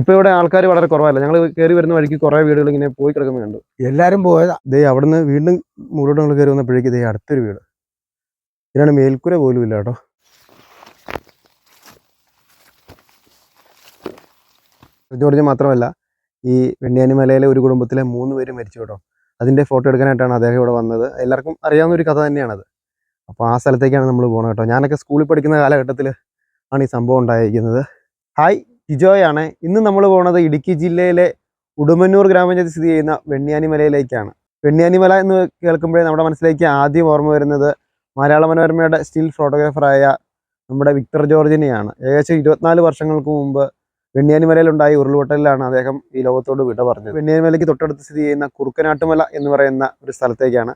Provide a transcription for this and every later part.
ഇപ്പൊ ഇവിടെ ആൾക്കാർ വളരെ കുറവല്ല? ഞങ്ങൾ കയറി വരുന്ന വഴിക്ക് കുറെ വീടുകൾ ഇങ്ങനെ പോയി കിടക്കുന്നത് കണ്ടു. എല്ലാരും പോയതാ. ദേ അവിടുന്ന് വീണ്ടും മുകളിലോട്ട് നമ്മൾ കയറി വന്നപ്പോഴേക്ക് ദേ അടുത്തൊരു വീട്. ഇതിനാണ് മേൽക്കുര പോലും ഇല്ല കേട്ടോ. ജോർജ് മാത്രമല്ല ഈ വെണ്ണിയാനി മലയിലെ ഒരു കുടുംബത്തിലെ മൂന്ന് പേര് മരിച്ചു കേട്ടോ. അതിന്റെ ഫോട്ടോ എടുക്കാനായിട്ടാണ് അദ്ദേഹം ഇവിടെ വന്നത്. എല്ലാവർക്കും അറിയാവുന്ന ഒരു കഥ തന്നെയാണത്. അപ്പോൾ ആ സ്ഥലത്തേക്കാണ് നമ്മൾ പോകുന്നത് കേട്ടോ. ഞാനൊക്കെ സ്കൂളിൽ പഠിക്കുന്ന കാലഘട്ടത്തിൽ ആണ് ഈ സംഭവം ഉണ്ടായിരിക്കുന്നത്. ഹായ്! ടിജോയാണ് ഇന്ന് നമ്മൾ പോകുന്നത് ഇടുക്കി ജില്ലയിലെ ഉടുമന്നൂർ ഗ്രാമപഞ്ചായത്ത് സ്ഥിതി ചെയ്യുന്ന വെണ്ണിയാനി മലയിലേക്കാണ് വെണ്ണിയാനിമല എന്ന് കേൾക്കുമ്പോഴേ നമ്മുടെ മനസ്സിലേക്ക് ആദ്യം ഓർമ്മ വരുന്നത് മലയാള മനോരമയുടെ സ്റ്റിൽ ഫോട്ടോഗ്രാഫറായ നമ്മുടെ വിക്ടർ ജോർജിനെയാണ്. ഏകദേശം ഇരുപത്തിനാല് വർഷങ്ങൾക്ക് മുമ്പ് വെണ്ണിയാനിമലയിലുണ്ടായ ഉരുൾപൊട്ടലിലാണ് അദ്ദേഹം ഈ ലോകത്തോട് വിട പറഞ്ഞത്. വെണ്ണിയാനിമലയ്ക്ക് തൊട്ടടുത്ത് സ്ഥിതി ചെയ്യുന്ന കുറുക്കനാട്ടുമല എന്ന് പറയുന്ന ഒരു സ്ഥലത്തേക്കാണ്.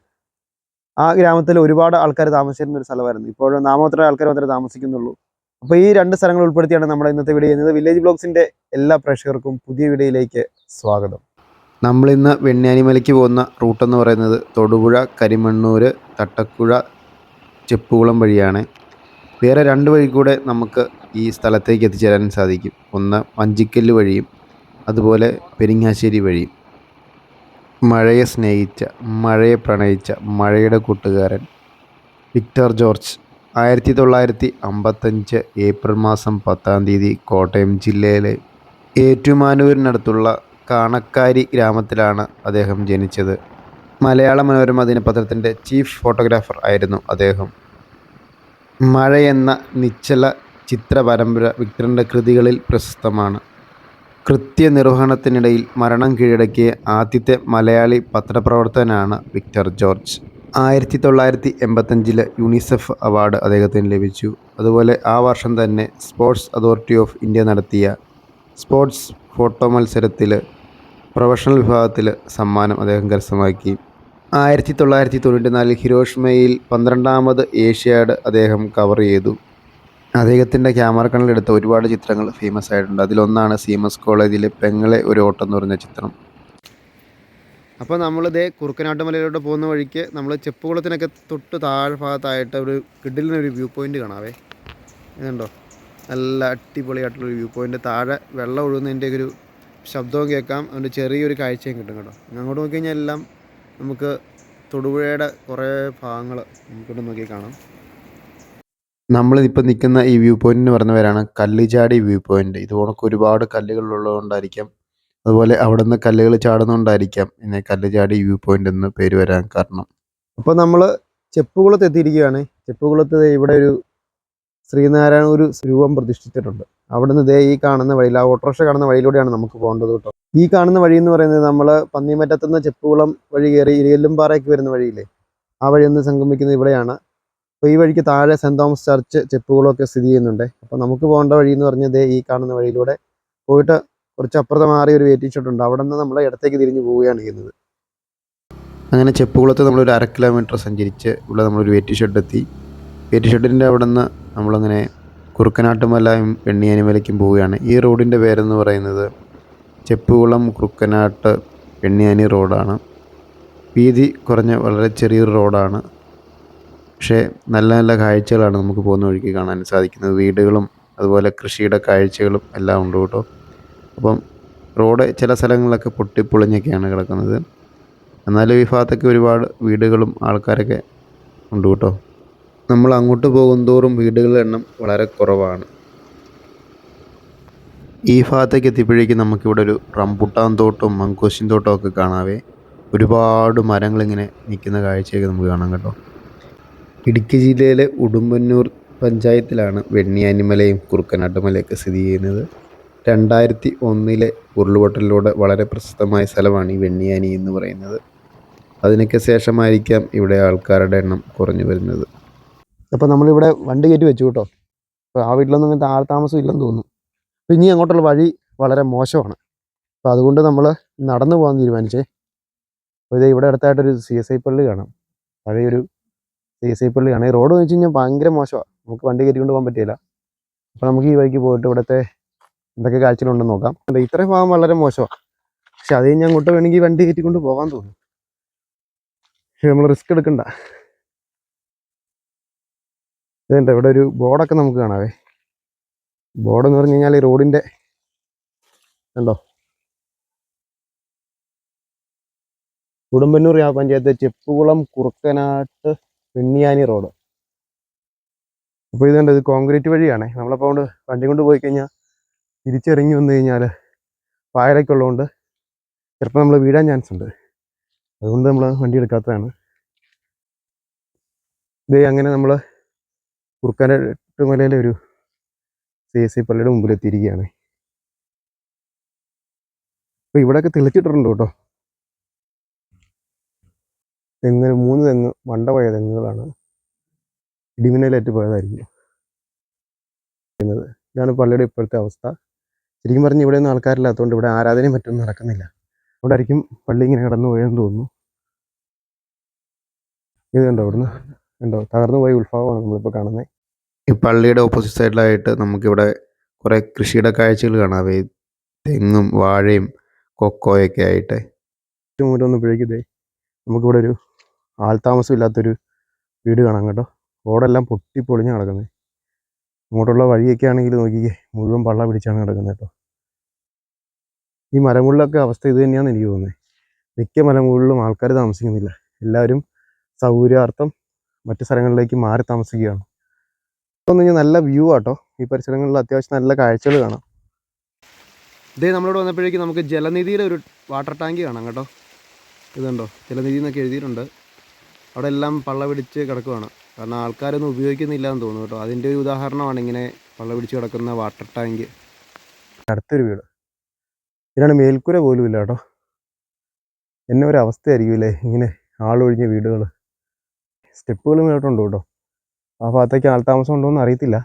ആ ഗ്രാമത്തിൽ ഒരുപാട് ആൾക്കാർ താമസിച്ചിരുന്ന ഒരു സ്ഥലമായിരുന്നു. ഇപ്പോഴും നാമോത്ര ആൾക്കാർ മാത്രമേ താമസിക്കുന്നുള്ളൂ. അപ്പോൾ ഈ രണ്ട് സ്ഥലങ്ങൾ ഉൾപ്പെടുത്തിയാണ് നമ്മുടെ ഇന്നത്തെ വീഡിയോ ചെയ്യുന്നത്. വില്ലേജ് ബ്ലോഗ്സിന്റെ എല്ലാ പ്രേക്ഷകർക്കും പുതിയ വീഡിയോയിലേക്ക് സ്വാഗതം. നമ്മളിന്ന് വെണ്ണിയാനിമലയ്ക്ക് പോകുന്ന റൂട്ട് എന്ന് പറയുന്നത് തൊടുപുഴ കരിമണ്ണൂർ തട്ടക്കുഴ ചെപ്പുകുളം വഴിയാണ്. വേറെ രണ്ട് വഴി കൂടെ നമുക്ക് ഈ സ്ഥലത്തേക്ക് എത്തിച്ചേരാൻ സാധിക്കും. ഒന്ന് വഞ്ചിക്കല്ല് വഴിയും അതുപോലെ പെരിങ്ങാശ്ശേരി വഴിയും. മഴയെ സ്നേഹിച്ച മഴയെ പ്രണയിച്ച മഴയുടെ കൂട്ടുകാരൻ വിക്ടർ ജോർജ്. ആയിരത്തി തൊള്ളായിരത്തി അമ്പത്തഞ്ച് ഏപ്രിൽ മാസം പത്താം തീയതി കോട്ടയം ജില്ലയിലെ ഏറ്റുമാനൂരിനടുത്തുള്ള കാണക്കാരി ഗ്രാമത്തിലാണ് അദ്ദേഹം ജനിച്ചത്. മലയാള മനോരമ ദിനപത്രത്തിന്റെ ചീഫ് ഫോട്ടോഗ്രാഫർ ആയിരുന്നു അദ്ദേഹം. മഴ എന്ന നിശ്ചല ചിത്ര പരമ്പര വിക്ടറിന്റെ കൃതികളിൽ പ്രശസ്തമാണ്. കൃത്യനിർവഹണത്തിനിടയിൽ മരണം കീഴടക്കിയ ആദ്യത്തെ മലയാളി പത്രപ്രവർത്തകനാണ് വിക്ടർ ജോർജ്. ആയിരത്തി തൊള്ളായിരത്തി എൺപത്തഞ്ചിലെ യുണിസെഫ് അവാർഡ് അദ്ദേഹത്തിന് ലഭിച്ചു. അതുപോലെ ആ വർഷം തന്നെ സ്പോർട്സ് അതോറിറ്റി ഓഫ് ഇന്ത്യ നടത്തിയ സ്പോർട്സ് ഫോട്ടോ മത്സരത്തിൽ പ്രൊഫഷണൽ വിഭാഗത്തിൽ സമ്മാനം അദ്ദേഹം കരസ്ഥമാക്കി. ആയിരത്തി തൊള്ളായിരത്തി തൊണ്ണൂറ്റി നാലിൽ ഹിരോഷ്മയിൽ പന്ത്രണ്ടാമത് ഏഷ്യാഡ് അദ്ദേഹം കവർ ചെയ്തു. അദ്ദേഹത്തിന്റെ ക്യാമറ കണ്ണിലെടുത്ത ഒരുപാട് ചിത്രങ്ങൾ ഫേമസ് ആയിട്ടുണ്ട്. അതിലൊന്നാണ് സി എം എസ് കോളേജിലെ പെങ്ങളെ ഒരു ഓട്ടം എന്ന് പറഞ്ഞ ചിത്രം. അപ്പോൾ നമ്മളിതേ കുറുക്കനാട്ട് മലയിലോട്ട് പോകുന്ന വഴിക്ക് നമ്മൾ ചെപ്പുകുളത്തിനൊക്കെ തൊട്ട് താഴ്ഭാഗത്തായിട്ട് ഒരു കിഡിലിനൊരു വ്യൂ പോയിന്റ് കാണാവേ. ഇതുണ്ടോ? നല്ല അടിപൊളിയായിട്ടുള്ളൊരു വ്യൂ പോയിന്റ് താഴെ വെള്ളം ഒഴുകുന്നതിന്റെ ഒരു ശബ്ദവും കേൾക്കാം. അതിന്റെ ചെറിയൊരു കാഴ്ചയും കിട്ടും കേട്ടോ. അങ്ങോട്ട് നോക്കിക്കഴിഞ്ഞാൽ എല്ലാം നമുക്ക് തൊടുപുഴയുടെ കുറേ ഭാഗങ്ങൾ നമുക്കിട്ട് നോക്കി കാണാം. നമ്മളിപ്പോൾ നിൽക്കുന്ന ഈ വ്യൂ പോയിന്റ് എന്ന് പറഞ്ഞവരാണ് കല്ലിചാടി വ്യൂ പോയിന്റ് ഇത് ഒരുപാട് കല്ലുകൾ ഉള്ളതുകൊണ്ടായിരിക്കാം അതുപോലെ അവിടെ നിന്ന് കല്ലുകൾ ചാടുന്നതുകൊണ്ടായിരിക്കാം പിന്നെ കല്ലുചാടി വ്യൂ പോയിന്റ് എന്ന് പേര് വരാൻ കാരണം. അപ്പോൾ നമ്മൾ ചെപ്പുകുളത്ത് എത്തിയിരിക്കുകയാണ്. ചെപ്പുകുളത്ത് ഇവിടെ ഒരു ശ്രീനാരായണ ഒരു രൂപം പ്രതിഷ്ഠിച്ചിട്ടുണ്ട്. അവിടുന്ന് ദേ ഈ കാണുന്ന വഴിയിൽ ആ ഓട്ടോറിക്ഷ കാണുന്ന വഴിയിലൂടെയാണ് നമുക്ക് പോകേണ്ടത് കേട്ടോ. ഈ കാണുന്ന വഴി എന്ന് പറയുന്നത് നമ്മൾ പന്നിമറ്റത്തുനിന്ന് ചെപ്പുകുളം വഴി കയറി ഇരിയല്ലുംപാറയ്ക്ക് വരുന്ന വഴിയില്ലേ? ആ വഴി ഒന്ന് സംഗമിക്കുന്നത് ഇവിടെയാണ്. അപ്പോൾ ഈ വഴിക്ക് താഴെ സെന്റ് തോമസ് ചർച്ച് ചെപ്പുകുളമൊക്കെ സ്ഥിതി ചെയ്യുന്നുണ്ട്. അപ്പോൾ നമുക്ക് പോകേണ്ട വഴി എന്ന് പറഞ്ഞത് ഈ കാണുന്ന വഴിയിലൂടെ പോയിട്ട് കുറച്ച് അപ്പുറത്ത് മാറി ഒരു വെയിറ്റിംഗ് ഷെഡ് ഉണ്ട്. അവിടെ നിന്ന് നമ്മൾ ഇടത്തേക്ക് തിരിഞ്ഞ് പോവുകയാണ് ചെയ്യുന്നത്. അങ്ങനെ ചെപ്പുകുളത്ത് നമ്മളൊരു അര കിലോമീറ്റർ സഞ്ചരിച്ച് ഇവിടെ നമ്മളൊരു വെയിറ്റിംഗ് ഷെഡ് എത്തി. ഷെഡിന്റെ അവിടെ നിന്ന് നമ്മളങ്ങനെ കുറുക്കനാട്ടുമലയും വെണ്ണിയാനിമലയ്ക്കും പോവുകയാണ്. ഈ റോഡിന്റെ പേരെന്ന് പറയുന്നത് ചെപ്പുകുളം കുറുക്കനാട്ട് വെണ്ണിയാനി റോഡാണ് വീതി കുറഞ്ഞ വളരെ ചെറിയൊരു റോഡാണ് പക്ഷേ നല്ല നല്ല കാഴ്ചകളാണ് നമുക്ക് പോകുന്ന വഴിക്ക് കാണാൻ സാധിക്കുന്നത്. വീടുകളും അതുപോലെ കൃഷിയുടെ കാഴ്ചകളും എല്ലാം ഉണ്ട് കേട്ടോ. അപ്പം റോഡ് ചില സ്ഥലങ്ങളിലൊക്കെ പൊട്ടിപ്പൊളിഞ്ഞൊക്കെയാണ് കിടക്കുന്നത്. എന്നാലും ഈ ഭാഗത്തൊക്കെ ഒരുപാട് വീടുകളും ആൾക്കാരൊക്കെ ഉണ്ട് കേട്ടോ. നമ്മൾ അങ്ങോട്ട് പോകുന്തോറും വീടുകളുടെ എണ്ണം വളരെ കുറവാണ്. ഈ ഭാഗത്തേക്ക് എത്തിയപ്പോഴേക്കും നമുക്കിവിടെ ഒരു റംബുട്ടാൻ തോട്ടവും മങ്കോശിൻ തോട്ടവും ഒക്കെ കാണാവേ. ഒരുപാട് മരങ്ങളിങ്ങനെ നിൽക്കുന്ന കാഴ്ചയൊക്കെ നമുക്ക് കാണാം കേട്ടോ. ഇടുക്കി ജില്ലയിലെ ഉടുമ്പന്നൂർ പഞ്ചായത്തിലാണ് വെണ്ണിയാനിമലയും കുറുക്കനാട്ടുമലയൊക്കെ സ്ഥിതി ചെയ്യുന്നത്. രണ്ടായിരത്തി ഒന്നിലെ ഉരുളുപൊട്ടലിലൂടെ വളരെ പ്രശസ്തമായ സ്ഥലമാണ് ഈ വെണ്ണിയാനി എന്ന് പറയുന്നത്. അതിനൊക്കെ ശേഷമായിരിക്കാം ഇവിടെ ആൾക്കാരുടെ എണ്ണം കുറഞ്ഞു വരുന്നത്. അപ്പോൾ നമ്മളിവിടെ വണ്ടി കയറ്റി വെച്ചു കേട്ടോ. അപ്പോൾ ആ വീട്ടിലൊന്നും ഇങ്ങനത്തെ ആൾ താമസം ഇല്ലെന്ന് തോന്നുന്നു. പിന്നെ അങ്ങോട്ടുള്ള വഴി വളരെ മോശമാണ്. അപ്പോൾ അതുകൊണ്ട് നമ്മൾ നടന്നു പോകാൻ തീരുമാനിച്ചേ. അപ്പോൾ ഇത് ഇവിടെ അടുത്തായിട്ടൊരു സി എസ് ഐ പള്ളി കാണാം. പഴയൊരു സി എസ് ഐ പള്ളിയാണ്. ഈ റോഡ് വെച്ച് കഴിഞ്ഞാൽ ഭയങ്കര മോശമാണ്. നമുക്ക് വണ്ടി കയറ്റിക്കൊണ്ട് പോകാൻ പറ്റിയില്ല അപ്പോൾ നമുക്ക് ഈ വഴിക്ക് പോയിട്ട് ഇവിടുത്തെ എന്തൊക്കെ കാഴ്ചകളുണ്ടെന്ന് നോക്കാം. അല്ല ഇത്രയും ഭാഗം വളരെ മോശമാണ് പക്ഷെ അത് കഴിഞ്ഞ് അങ്ങോട്ട് വേണമെങ്കിൽ വണ്ടി കയറ്റിക്കൊണ്ട് പോകാൻ തോന്നും. പക്ഷെ നമ്മൾ റിസ്ക് എടുക്കണ്ട. ഇതുണ്ട് ഇവിടെ ഒരു ബോർഡൊക്കെ നമുക്ക് കാണാവേ? ബോർഡ് എന്ന് പറഞ്ഞു കഴിഞ്ഞാൽ ഈ റോഡിന്റെ കണ്ടോ? ഉടുമ്പന്നൂർ പഞ്ചായത്ത് ചെപ്പുകുളം കുറുക്കനാട്ട് പെണ്ണിയാനി റോഡ്. അപ്പോൾ ഇതുണ്ട് ഇത് കോൺക്രീറ്റ് വഴിയാണേ. നമ്മളപ്പോൾ കൊണ്ട് വണ്ടി കൊണ്ട് പോയി കഴിഞ്ഞാൽ തിരിച്ചിറങ്ങി വന്നു കഴിഞ്ഞാൽ പായലൊക്കെ ഉള്ളതുകൊണ്ട് ചിലപ്പോൾ നമ്മൾ വീഴാൻ ചാൻസ് ഉണ്ട്. അതുകൊണ്ട് നമ്മൾ വണ്ടി എടുക്കാത്തതാണ്. ഇത് അങ്ങനെ നമ്മൾ കുറുക്കാനാട്ട് മലയിലെ ഒരു സി എസ് സി പള്ളിയുടെ മുമ്പിൽ എത്തിയിരിക്കുകയാണ് അപ്പോൾ ഇവിടെയൊക്കെ തെളിച്ചിട്ടുണ്ട് കേട്ടോ. തെങ്ങ് മൂന്ന് തെങ്ങ് വണ്ട പോയ തെങ്ങുകളാണ്. ഇടിമിന്നലേറ്റ് പോയതായിരിക്കും. ഇതാണ് പള്ളിയുടെ ഇപ്പോഴത്തെ അവസ്ഥ. ശരിക്കും പറഞ്ഞ് ഇവിടെ ഒന്നും ആൾക്കാരില്ലാത്തതുകൊണ്ട് ഇവിടെ ആരാധനയും മറ്റൊന്നും നടക്കുന്നില്ല. അതുകൊണ്ടായിരിക്കും പള്ളി ഇങ്ങനെ കടന്നു പോയെന്ന് തോന്നുന്നു. ഇത് കണ്ടോ ഉണ്ടോ കണ്ടോ? തകർന്നു പോയ ഉത്ഭാവമാണ് നമ്മളിപ്പോൾ കാണുന്നത് ഈ പള്ളിയുടെ ഓപ്പോസിറ്റ് സൈഡിലായിട്ട് നമുക്കിവിടെ കുറേ കൃഷിയുടെ കാഴ്ചകൾ കാണാം. തെങ്ങും വാഴയും കൊക്കോയൊക്കെ ആയിട്ട്. ഏറ്റവും മുന്നേ ഇതേ നമുക്കിവിടെ ഒരു ആൾതാമസം ഇല്ലാത്തൊരു വീട് കാണാം കേട്ടോ. റോഡെല്ലാം പൊട്ടി പൊളിഞ്ഞ് കിടക്കുന്നത് അങ്ങോട്ടുള്ള വഴിയൊക്കെ ആണെങ്കിൽ നോക്കിക്കേ മുഴുവൻ പള്ള പിടിച്ചാണ് കിടക്കുന്നത് കേട്ടോ. ഈ മരമുകളിലൊക്കെ അവസ്ഥ ഇത് തന്നെയാണ് എനിക്ക് തോന്നുന്നത് മിക്ക മലമുകളിലും ആൾക്കാർ താമസിക്കുന്നില്ല. എല്ലാവരും സൗകര്യാർത്ഥം മറ്റു സ്ഥലങ്ങളിലേക്ക് മാറി താമസിക്കുകയാണ്. ഇപ്പം കഴിഞ്ഞാൽ നല്ല വ്യൂ ആട്ടോ. ഈ പരിസരങ്ങളിൽ അത്യാവശ്യം നല്ല കാഴ്ചകൾ കാണാം. ഇതേ നമ്മളോട് വന്നപ്പോഴേക്കും നമുക്ക് ജലനിധിയിലെ ഒരു വാട്ടർ ടാങ്ക് കാണാം കേട്ടോ. ഇതുണ്ടോ ജലനിധി എന്നൊക്കെ എഴുതിയിട്ടുണ്ട്. അവിടെ എല്ലാം പള്ള പിടിച്ച് കിടക്കുവാണ്. കാരണം ആൾക്കാരൊന്നും ഉപയോഗിക്കുന്നില്ല എന്ന് തോന്നുന്നു കേട്ടോ. അതിന്റെ ഒരു ഉദാഹരണമാണ് ഇങ്ങനെ പള്ള പിടിച്ച് കിടക്കുന്ന വാട്ടർ ടാങ്ക് അടുത്തൊരു വീട്. ഇതിനാണ് മേൽക്കൂര പോലും ഇല്ല കേട്ടോ. എന്നെ ഒരു അവസ്ഥയായിരിക്കും അല്ലേ ഇങ്ങനെ ആളൊഴിഞ്ഞ വീടുകൾ സ്റ്റെപ്പുകൾ മേലോട്ടുണ്ട് കേട്ടോ. ആ ഭാഗത്തേക്ക് ആൾതാമസം ഉണ്ടോ എന്ന് അറിയത്തില്ല.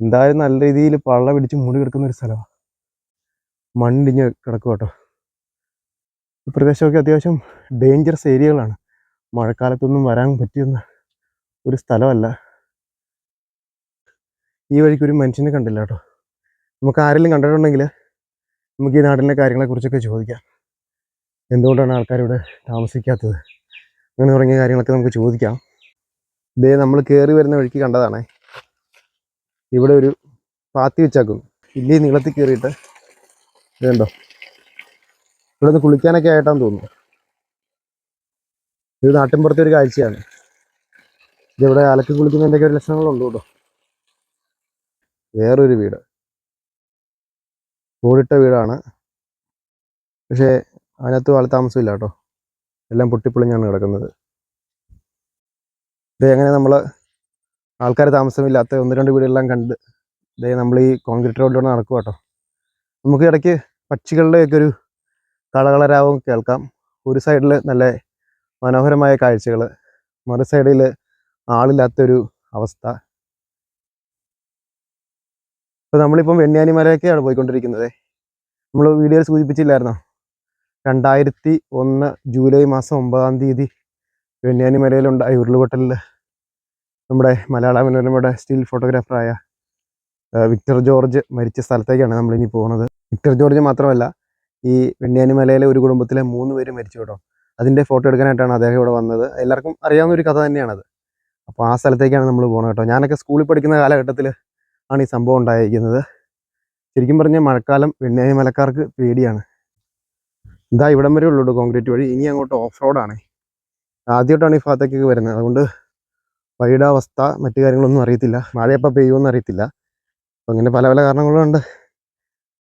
എന്തായാലും നല്ല രീതിയിൽ പള്ള പിടിച്ച് മൂടി കിടക്കുന്ന ഒരു സ്ഥലമാണ് മണ്ണിടിഞ്ഞ് കിടക്കും കേട്ടോ. ഈ പ്രദേശമൊക്കെ അത്യാവശ്യം ഡേഞ്ചറസ് ഏരിയകളാണ് മഴക്കാലത്തൊന്നും വരാൻ പറ്റിയെന്ന ഒരു സ്ഥലമല്ല. ഈ വഴിക്ക് ഒരു മനുഷ്യനെ കണ്ടില്ല കേട്ടോ. നമുക്ക് ആരെങ്കിലും കണ്ടിട്ടുണ്ടെങ്കിൽ നമുക്ക് ഈ നാടിന്റെ കാര്യങ്ങളെക്കുറിച്ചൊക്കെ ചോദിക്കാം. എന്തുകൊണ്ടാണ് ആൾക്കാരിവിടെ താമസിക്കാത്തത്? അങ്ങനെ തുടങ്ങിയ കാര്യങ്ങളൊക്കെ നമുക്ക് ചോദിക്കാം. ഇതേ നമ്മൾ കയറി വരുന്ന വഴിക്ക് കണ്ടതാണേ. ഇവിടെ ഒരു പാത്തി വെച്ചാക്കുന്നു ഇല്ലേ നീളത്തിൽ കയറിയിട്ട്. ഇതുണ്ടോ? ഇവിടെ നിന്ന് കുളിക്കാനൊക്കെ ആയിട്ടാന്ന് തോന്നുന്നു. ഇത് നാട്ടിൻപുറത്തെ ഒരു കാഴ്ചയാണ്. ഇതിവിടെ അലക്കി കുളിക്കുന്നതിന്റെയൊക്കെ ഒരു ലക്ഷണങ്ങളുണ്ട് കേട്ടോ. വേറൊരു വീട്. ഓടിട്ട വീടാണ്. പക്ഷേ അതിനകത്ത് ആൾ താമസമില്ല കേട്ടോ. എല്ലാം പൊട്ടിപ്പൊളിഞ്ഞാണ് കിടക്കുന്നത്. ഇത് എങ്ങനെ നമ്മൾ ആൾക്കാർ താമസമില്ലാത്ത ഒന്ന് രണ്ട് വീടുകളെല്ലാം കണ്ട് ഇതേ നമ്മൾ ഈ കോൺക്രീറ്റ് റോഡിലൂടെ നടക്കുക കേട്ടോ. നമുക്ക് ഇടയ്ക്ക് പക്ഷികളുടെയൊക്കെ ഒരു കളകളരാവും കേൾക്കാം. ഒരു സൈഡിൽ നല്ല മനോഹരമായ കാഴ്ചകൾ മറു സൈഡിൽ ആളില്ലാത്തൊരു അവസ്ഥ. ഇപ്പോൾ നമ്മളിപ്പം വെണ്ണിയാനി മലയൊക്കെയാണ് പോയിക്കൊണ്ടിരിക്കുന്നത്. നമ്മൾ വീഡിയോയിൽ സൂചിപ്പിച്ചില്ലായിരുന്നോ? രണ്ടായിരത്തി ഒന്ന് ജൂലൈ മാസം ഒമ്പതാം തീയതി വെണ്ണിയാനി മലയിലുണ്ടായ ഉരുളുപൊട്ടലിൽ നമ്മുടെ മലയാള മനോരമയുടെ സ്റ്റിൽ ഫോട്ടോഗ്രാഫറായ വിക്ടർ ജോർജ് മരിച്ച സ്ഥലത്തേക്കാണ് നമ്മളിനി പോകുന്നത്. വിക്ടർ ജോർജ് മാത്രമല്ല ഈ വെണ്ണിയാനി മലയിലെ ഒരു കുടുംബത്തിലെ മൂന്ന് പേര് മരിച്ചു കേട്ടോ. അതിന്റെ ഫോട്ടോ എടുക്കാനായിട്ടാണ് അദ്ദേഹം ഇവിടെ വന്നത്. എല്ലാവർക്കും അറിയാവുന്ന ഒരു കഥ തന്നെയാണത്. അപ്പോൾ ആ സ്ഥലത്തേക്കാണ് നമ്മൾ പോകുന്നത് കേട്ടോ. ഞാനൊക്കെ സ്കൂളിൽ പഠിക്കുന്ന കാലഘട്ടത്തിൽ ആണ് ഈ സംഭവം ഉണ്ടായിരിക്കുന്നത്. ശരിക്കും പറഞ്ഞാൽ മഴക്കാലം വെണ്ണേരി മലക്കാർക്ക് പേടിയാണ്. ഇതാ ഇവിടം വരെ ഉള്ളൂ കോൺക്രീറ്റ് വഴി. ഇനി അങ്ങോട്ട് ഓഫ് റോഡാണ് ആദ്യമായിട്ടാണ് ഈ ഭാഗത്തേക്ക് വരുന്നത്. അതുകൊണ്ട് വഴിയുടെ അവസ്ഥ മറ്റു കാര്യങ്ങളൊന്നും അറിയത്തില്ല. മഴയപ്പോൾ പെയ്യുമെന്ന് അറിയത്തില്ല. അപ്പം അങ്ങനെ പല പല കാരണങ്ങളുണ്ട്.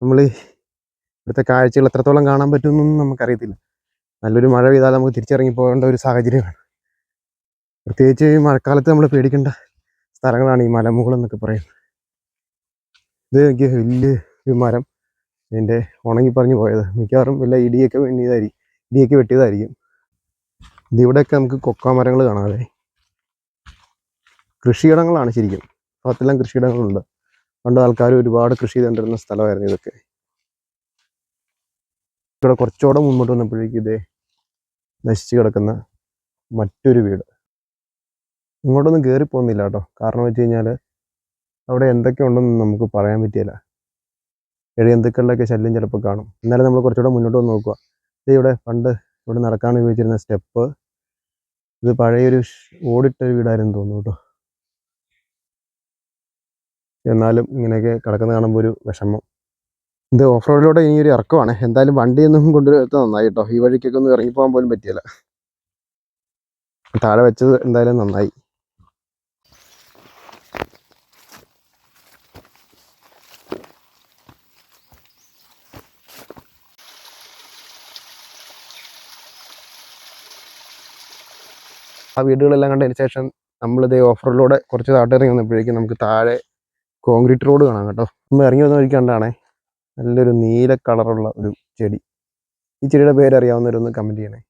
നമ്മൾ ഇവിടുത്തെ കാഴ്ചകൾ എത്രത്തോളം കാണാൻ പറ്റുമെന്നൊന്നും നമുക്കറിയത്തില്ല. നല്ലൊരു മഴ പെയ്താൽ നമുക്ക് തിരിച്ചിറങ്ങി പോകേണ്ട ഒരു സാഹചര്യമാണ്. പ്രത്യേകിച്ച് ഈ മഴക്കാലത്ത് നമ്മൾ പേടിക്കേണ്ട സ്ഥലങ്ങളാണ് ഈ മലമുകൾ എന്നൊക്കെ പറയുന്നത്. ഇത് എനിക്ക് വലിയ ഒരു മരം ഇതിന്റെ ഉണങ്ങി പറഞ്ഞു പോയത്. മിക്കവാറും വല്ല ഇടിയൊക്കെ വേണ്ടിയതായിരിക്കും ഇടിയൊക്കെ വെട്ടിയതായിരിക്കും. ഇതിവിടെയൊക്കെ നമുക്ക് കൊക്കാ മരങ്ങൾ കാണാതെ കൃഷിയിടങ്ങളാണ് ശരിക്കും. ഭാഗത്തെല്ലാം കൃഷിയിടങ്ങളുണ്ട്. പണ്ട് ആൾക്കാർ ഒരുപാട് കൃഷി ചെയ്തുകൊണ്ടിരുന്ന സ്ഥലമായിരുന്നു ഇതൊക്കെ. ഇവിടെ കുറച്ചുകൂടെ മുന്നോട്ട് വന്നപ്പോഴേക്കും ഇതേ നശിച്ചു കിടക്കുന്ന മറ്റൊരു വീട്. ഇങ്ങോട്ടൊന്നും കയറി പോകുന്നില്ല കേട്ടോ. കാരണം വെച്ച് കഴിഞ്ഞാൽ അവിടെ എന്തൊക്കെ ഉണ്ടെന്ന് നമുക്ക് പറയാൻ പറ്റിയില്ല. എഴുജന്തുക്കളുടെയൊക്കെ ശല്യം ചിലപ്പോൾ കാണും. എന്നാലും നമ്മൾ കുറച്ചുകൂടെ മുന്നോട്ട് വന്ന് നോക്കുക. ഇത് ഇവിടെ പണ്ട് ഇവിടെ നടക്കാൻ ഉപയോഗിച്ചിരുന്ന സ്റ്റെപ്പ്. ഇത് പഴയൊരു ഓടിട്ട വീടായിരുന്നു തോന്നുന്നു കേട്ടോ. എന്നാലും ഇങ്ങനെയൊക്കെ കിടക്കുന്ന കാണുമ്പോൾ ഒരു വിഷമം. ഇത് ഓഫ് റോഡിലൂടെ ഇനി ഒരു ഇറക്കമാണ്. എന്തായാലും വണ്ടിയൊന്നും കൊണ്ടുവരുത്ത നന്നായി കേട്ടോ. ഈ വഴിക്കൊക്കെ ഒന്നും ഇറങ്ങിപ്പോകാൻ പോലും പറ്റിയല്ല. താഴെ വെച്ചത് എന്തായാലും നന്നായി. ആ വീടുകളെല്ലാം കണ്ടതിന് ശേഷം നമ്മളിത് ഓഫ് റോഡിലൂടെ കുറച്ച് താട്ടിറങ്ങി വന്നപ്പോഴേക്കും നമുക്ക് താഴെ കോൺക്രീറ്റ് റോഡ് കാണാം കേട്ടോ. നമ്മൾ ഇറങ്ങി വന്ന വഴിക്ക് കണ്ടാണേ. നല്ലൊരു നീല കളറുള്ള ഒരു ചെടി. ഈ ചെടിയുടെ പേര് അറിയാവുന്നവരൊന്ന് കമന്റ് ചെയ്യണേ.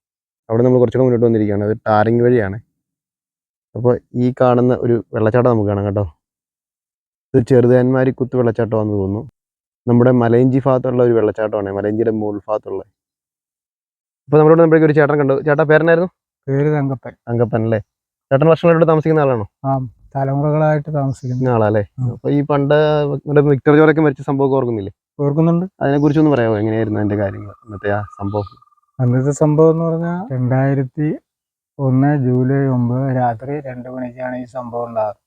അവിടെ നമ്മൾ കുറച്ചുകൂടെ മുന്നോട്ട് വന്നിരിക്കുകയാണ്. അത് ടാറിങ് വഴിയാണ്. അപ്പോൾ ഈ കാണുന്ന ഒരു വെള്ളച്ചാട്ടം നമുക്ക് കാണാം കേട്ടോ. ഇത് ചെറുതാന്മാരി കുത്ത് വെള്ളച്ചാട്ടമാണെന്ന് തോന്നുന്നു. നമ്മുടെ മലയഞ്ചി ഭാഗത്തുള്ള ഒരു വെള്ളച്ചാട്ടമാണ്. മലയഞ്ചിയുടെ മുകൾ ഭാഗത്തുള്ള. അപ്പോൾ നമ്മളോട് നമ്മുടെ ഒരു ചേട്ടൻ കണ്ടു. ചേട്ടാ പേരെന്നായിരുന്നു? പേര് തങ്കപ്പൻ. അങ്കപ്പൻ അല്ലേ? ചേട്ടൻ വർഷങ്ങളായിട്ട് താമസിക്കുന്ന ആളാണോ? തലമുറകളായിട്ട് താമസിക്കുന്ന. ആളാല്ലേ. അപ്പൊ ഈ പണ്ട് നമ്മുടെ വിക്ടർ ജോറൊക്കെ മരിച്ച സംഭവം ഓർക്കുന്നില്ലേ? ഓർക്കുന്നുണ്ട്. അതിനെ കുറിച്ച് ഒന്ന് പറയാമോ? എങ്ങനെയായിരുന്നു അതിന്റെ കാര്യങ്ങൾ അന്നത്തെ ആ സംഭവം? അന്നത്തെ സംഭവം എന്ന് പറഞ്ഞാൽ രണ്ടായിരത്തി ഒന്ന് ജൂലൈ ഒമ്പത് രാത്രി രണ്ട് മണിക്കാണ് ഈ സംഭവം ഉണ്ടാകുന്നത്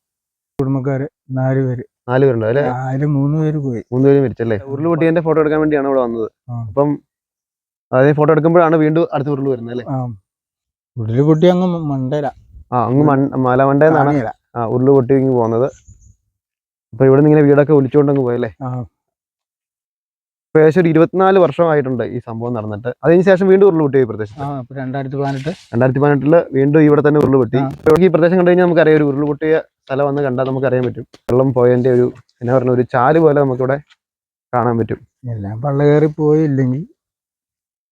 കുടുംബക്കാര് നാല് പേര്. നാല് പേരുണ്ടോ അല്ലെ? അതിൽ മൂന്ന് പേര് പോയി. മൂന്ന് പേര് മരിച്ചല്ലേ? എന്റെ ഫോട്ടോ എടുക്കാൻ വേണ്ടിയാണ് ഇവിടെ വന്നത്. ആ. അപ്പം അതായത് ഫോട്ടോ എടുക്കുമ്പോഴാണ് വീണ്ടും അടുത്ത ഉരുൾ വരുന്നത് അല്ലേ? ആ ഉരുളി പൊട്ടി അങ്ങ് മണ്ടേല. ആ അങ്ങ് മലമണ്ടേന്നാണ് ആ ഉരുൾ പൊട്ടി ഇങ്ങ് പോകുന്നത് അപ്പൊ ഇവിടെ ഇങ്ങനെ വീടൊക്കെ ഒലിച്ചുകൊണ്ടങ്ങ് പോയല്ലേ. ഇപ്പൊ ഏകദേശം ഒരു ഇരുപത്തിനാല് വർഷമായിട്ടുണ്ട് ഈ സംഭവം നടന്നിട്ട്. അതിന് ശേഷം വീണ്ടും ഉരുൾ പൊട്ടി ഈ പ്രദേശം രണ്ടായിരത്തി പതിനെട്ട്. രണ്ടായിരത്തി പതിനെട്ടിൽ വീണ്ടും ഇവിടെ തന്നെ ഉരുൾ പൊട്ടി ഈ പ്രദേശം കണ്ടു കഴിഞ്ഞാൽ നമുക്കറിയാം ഒരു ഉരുൾ പൊട്ടിയ സ്ഥലം വന്ന് കണ്ടാൽ നമുക്ക് അറിയാൻ പറ്റും. വെള്ളം പോയതിന്റെ ഒരു എന്നാ പറഞ്ഞ ഒരു ചാൽ പോലെ നമുക്കിവിടെ കാണാൻ പറ്റും. എല്ലാം പള്ള കയറി പോയില്ലെങ്കിൽ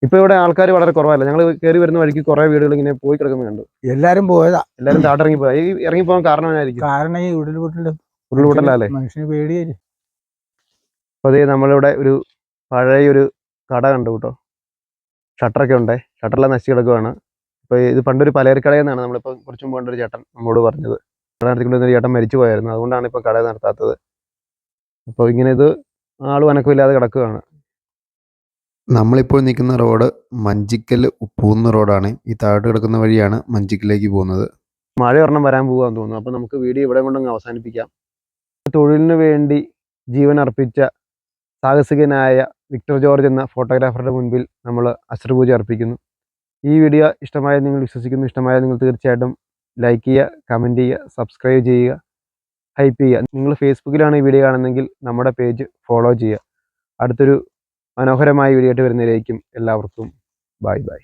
ഇപ്പൊ ഇവിടെ ആൾക്കാർ വളരെ കുറവല്ല? ഞങ്ങൾ കയറി വരുന്ന വഴിക്ക് കുറെ വീടുകൾ ഇങ്ങനെ പോയി കിടക്കുന്നത് കണ്ടു. എല്ലാരും പോയതാ. എല്ലാരും താട്ടിറങ്ങി പോയി ഈ ഇറങ്ങി പോകാൻ കാരണം ഈ ഉരുൾപൊട്ടലല്ലേ? മനുഷ്യന് അപ്പൊ അതേ നമ്മളിവിടെ ഒരു പഴയ ഒരു കട കണ്ടു കേട്ടോ. ഷട്ടറൊക്കെ ഉണ്ടേ. ഷട്ടറെല്ലാം നശിച്ച് കിടക്കുവാണ്. അപ്പൊ ഇത് പണ്ടൊരു പലചരക്കടയിൽ നിന്നാണ് നമ്മളിപ്പോ കുറച്ചും പോകേണ്ട ഒരു ചേട്ടൻ നമ്മോട് പറഞ്ഞത്. കട നടത്തിക്കൊണ്ടിരുന്ന ഒരു ചേട്ടൻ മരിച്ചു പോയായിരുന്നു അതുകൊണ്ടാണ് ഇപ്പൊ കട നടത്താത്തത്. അപ്പോൾ ഇങ്ങനെ ഇത് ആളും അനക്കമില്ലാതെ കിടക്കുകയാണ് നമ്മളിപ്പോൾ നിൽക്കുന്ന റോഡ് മഞ്ചിക്കൽ പോകുന്ന റോഡാണ്. ഈ താഴോട്ട് കിടക്കുന്ന വഴിയാണ് മഞ്ചിക്കലേക്ക് പോകുന്നത്. മഴ ഒരെണ്ണം വരാൻ പോകാന്ന് തോന്നുന്നു. അപ്പോൾ നമുക്ക് വീഡിയോ ഇവിടെ കൊണ്ടങ്ങ് അവസാനിപ്പിക്കാം. തൊഴിലിന് വേണ്ടി ജീവൻ അർപ്പിച്ച സാഹസികനായ വിക്ടർ ജോർജ് എന്ന ഫോട്ടോഗ്രാഫറുടെ മുൻപിൽ നമ്മൾ അശ്രപൂജ അർപ്പിക്കുന്നു. ഈ വീഡിയോ ഇഷ്ടമായ നിങ്ങൾ വിശ്വസിക്കുന്നു. ഇഷ്ടമായ നിങ്ങൾ തീർച്ചയായിട്ടും ലൈക്ക് ചെയ്യുക കമന്റ് ചെയ്യുക സബ്സ്ക്രൈബ് ചെയ്യുക ഹൈപ്പ് ചെയ്യുക. നിങ്ങൾ ഫേസ്ബുക്കിലാണ് ഈ വീഡിയോ കാണുന്നതെങ്കിൽ നമ്മുടെ പേജ് ഫോളോ ചെയ്യുക. അടുത്തൊരു മനോഹരമായ വീഡിയോ ആയിട്ട് വരുന്നതിലേക്കും എല്ലാവർക്കും ബൈ ബൈ